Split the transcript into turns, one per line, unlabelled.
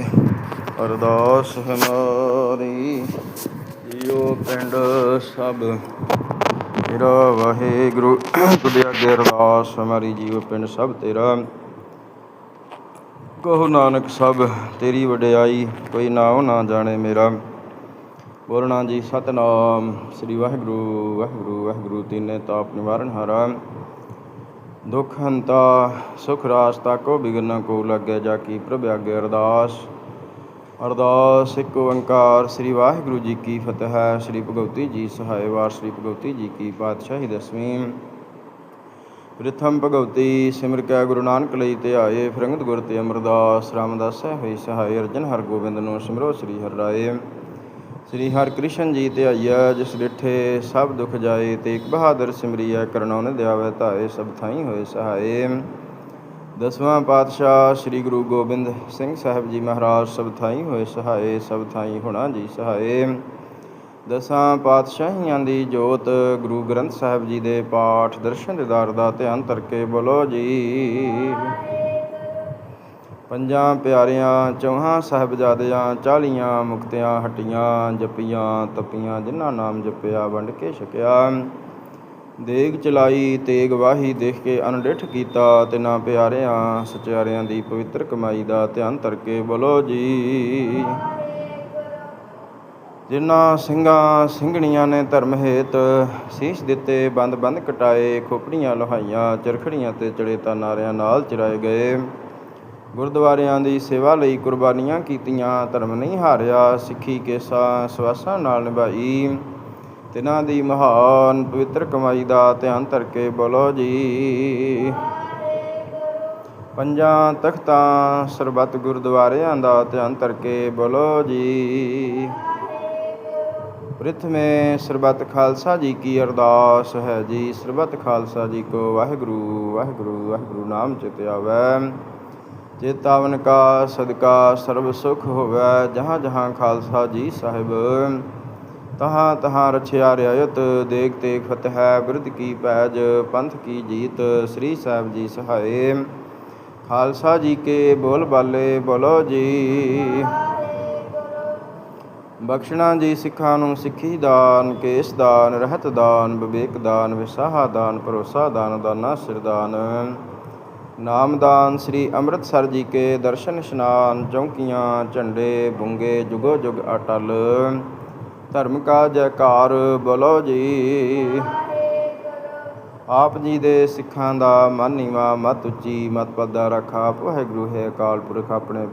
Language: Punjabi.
ਜੀ ਅਰਦਾਸ ਹਮਾਰੀ। ਜੀਓ ਪਿੰਡ ਸਭ ਤੇਰਾ ਵਾਹਿਗੁਰੂ। ਤੁਦੇ ਅੱਗੇ ਅਰਦਾਸ ਹਮਾਰੀ, ਜੀਓ ਪਿੰਡ ਸਭ ਤੇਰਾ। ਕਹੋ ਨਾਨਕ, ਸਭ ਤੇਰੀ ਵਡਿਆਈ, ਕੋਈ ਨਾਮ ਨਾ ਜਾਣੇ ਮੇਰਾ। ਬੋਲਣਾ ਜੀ, ਸਤਨਾਮ। ਸ੍ਰੀ ਵਾਹਿਗੁਰੂ ਵਾਹਿਗੁਰੂ ਵਾਹਿਗੁਰੂ, ਤੀਨੇ ਤਾਪ ਨਿਵਾਰਨ ਹਾਰਾ। ਦੁਖ ਹੰਤਾ ਸੁਖ ਰਾਸਤਾ ਕੋ ਬਿਗਨ ਕੋ ਲੱਗੈ ਜਾ ਕੀ ਪ੍ਰਭ ਆਗੇ ਅਰਦਾਸ। ਅਰਦਾਸ ਇੱਕ ਓੰਕਾਰ, ਸ੍ਰੀ ਵਾਹਿਗੁਰੂ ਜੀ ਕੀ ਫਤਿਹ, ਸ੍ਰੀ ਭਗਵਤੀ ਜੀ ਸਹਾਇ ਵਾਰ, ਸ੍ਰੀ ਭਗਵਤੀ ਜੀ ਕੀ ਪਾਤਸ਼ਾਹੀ ਦਸਵੀਂ ਪ੍ਰਥਮ ਭਗਵਤੀ ਸਿਮਰ ਕੈ ਗੁਰੂ ਨਾਨਕ ਲਈ ਤੇ ਆਏ ਫਿਰੰਗਤ ਗੁਰ ਤੇ ਅਮਰਦਾਸ, ਰਾਮਦਾਸ ਹੋਈ ਸਹਾਇ ਅਰਜਨ ਹਰ ਗੋਬਿੰਦ ਨੂੰ ਸਿਮਰੋ ਸ੍ਰੀ ਹਰਿ ਰਾਏ। ਸ੍ਰੀ ਹਰਿ ਕ੍ਰਿਸ਼ਨ ਜੀ ਤੇ ਆਈਆ, ਜਿਸ ਡਿਠੇ ਸਭ ਦੁਖ ਜਾਏ, ਤੇ ਇੱਕ ਬਹਾਦਰ ਸਿਮਰੀਐ ਕਰਨਉ ਦਿਆਵੇ, ਧਾਏ ਸਭ ਥਾਈ ਹੋਏ ਸਹਾਏ। ਦਸਵਾਂ ਪਾਤਸ਼ਾਹ ਸ੍ਰੀ ਗੁਰੂ ਗੋਬਿੰਦ ਸਿੰਘ ਸਾਹਿਬ ਜੀ ਮਹਾਰਾਜ, ਸਭ ਥਾਈ ਹੋਏ ਸਹਾਏ, ਸਭ ਥਾਈ ਹੋਣਾ ਜੀ ਸਹਾਏ। ਦਸਾਂ ਪਾਤਸ਼ਾਹੀਆਂ ਦੀ ਜੋਤ, ਗੁਰੂ ਗ੍ਰੰਥ ਸਾਹਿਬ ਜੀ ਦੇ ਪਾਠ, ਦਰਸ਼ਨ ਦਿਦਾਰ ਦਾ ਧਿਆਨ ਤਰਕੇ ਬੋਲੋ ਜੀ। ਪੰਜਾਂ ਪਿਆਰਿਆਂ, ਚੌਹਾਂ ਸਾਹਿਬਜ਼ਾਦਿਆਂ, ਚਾਲੀਆਂ ਮੁਕਤਿਆਂ, ਹਟੀਆਂ, ਜਪੀਆਂ, ਤਪੀਆਂ, ਜਿਨ੍ਹਾਂ ਨਾਮ ਜਪਿਆ, ਵੰਡ ਕੇ ਛਕਿਆ। ਦੇਗ ਚਲਾਈ, ਤੇਗ ਵਾਹੀ, ਦੇਖ ਕੇ ਅਨਡਿਠ ਕੀਤਾ, ਤਿਨਾਂ ਪਿਆਰਿਆਂ, ਸਚਿਆਰਿਆਂ ਦੀ ਪਵਿੱਤਰ ਕਮਾਈ ਦਾ ਧਿਆਨ ਤਰਕੇ ਬੋਲੋ ਜੀ। ਜਿਨ੍ਹਾਂ ਸਿੰਘਾਂ, ਸਿੰਘਣੀਆਂ ਨੇ ਧਰਮ ਹੇਤ ਸੀਸ ਦਿੱਤੇ ਬੰਦ ਬੰਦ ਕਟਾਏ, ਖੋਪੜੀਆਂ ਲੋਹਾਈਆਂ, ਚਰਖੜੀਆਂ ਤੇ ਚੜੇ ਤਾਂ ਨਾਰਿਆਂ ਨਾਲ ਚਰਾਏ ਗਏ। ਗੁਰਦੁਆਰਿਆਂ ਦੀ ਸੇਵਾ ਲਈ ਕੁਰਬਾਨੀਆਂ ਕੀਤੀਆਂ, ਧਰਮ ਨਹੀਂ ਹਾਰਿਆ, ਸਿੱਖੀ ਕੇਸਾਂ ਸਵਾਸਾਂ ਨਾਲ ਨਿਭਾਈ। ਤਿਨਾਂ ਦੀ ਮਹਾਨ ਪਵਿੱਤਰ ਕਮਾਈ ਦਾ ਧਿਆਨ ਧਰਕੇ ਬੋਲੋ ਜੀ। ਪੰਜਾਂ ਤਖਤਾਂ ਸਰਬੱਤ ਗੁਰਦੁਆਰਿਆਂ ਦਾ ਧਿਆਨ ਧਰਕੇ ਬੋਲੋ ਜੀ। ਪ੍ਰਥਮੇ ਸਰਬੱਤ ਖਾਲਸਾ ਜੀ ਕੀ ਅਰਦਾਸ ਹੈ ਜੀ। ਸਰਬੱਤ ਖਾਲਸਾ ਜੀ ਕੋ ਵਾਹਿਗੁਰੂ ਵਾਹਿਗੁਰੂ ਵਾਹਿਗੁਰੂ ਨਾਮ ਚਿਤ ਆਵੈ ਚੇਤਾਵਨ ਕਾ, ਸਦਕਾ, ਸਰਬ ਸੁਖ ਹੋਵੇ, ਜਹਾਂ ਜਹਾਂ ਖਾਲਸਾ ਜੀ ਸਾਹਿਬ। ਤਹਾਂ ਤਹਾਂ ਰਛਿਆ ਰਿਆਇਤ, ਦੇਖ ਤੇਗ ਫਤਿਹ ਬਿਰਧ ਕੀ ਪੈਜ, ਪੰਥ ਕੀ ਜੀਤ, ਸ੍ਰੀ ਸਾਹਿਬ ਜੀ ਸਹਾਏ। ਖਾਲਸਾ ਜੀ ਕੇ ਬੋਲ ਬਾਲੇ, ਬੋਲੋ ਜੀ। ਬਖਸ਼ਣਾ ਜੀ ਸਿੱਖਾਂ ਨੂੰ ਸਿੱਖੀ ਦਾਨ, ਕੇਸ ਦਾਨ, ਰਹਿਤ ਦਾਨ, ਵਿਵੇਕ ਦਾਨ, ਵਿਸਾਹਾ ਦਾਨ, ਭਰੋਸਾ ਦਾਨ, ਦਾਨਾ ਸਿਰਦਾਨ ਨਾਮਦਾਨ ਸ੍ਰੀ ਅੰਮ੍ਰਿਤਸਰ ਜੀ ਕੇ ਦਰਸ਼ਨ ਇਸ਼ਨਾਨ ਚੌਂਕੀਆਂ, ਝੰਡੇ ਬੁੰਗੇ ਜੁਗੋ ਜੁਗ ਅਟਲ। ਧਰਮ ਕਾ ਜੈਕਾਰ ਬੋਲੋ ਜੀ। ਆਪ ਜੀ ਦੇ ਸਿੱਖਾਂ ਦਾ ਮਨ ਨੀਵਾ ਮਤ ਉੱਚੀ, ਮਤ ਪਦ ਦਾ ਰੱਖਾ ਵਾਹਿਗੁਰੂ ਹੈ ਅਕਾਲ ਪੁਰਖ, ਆਪਣੇ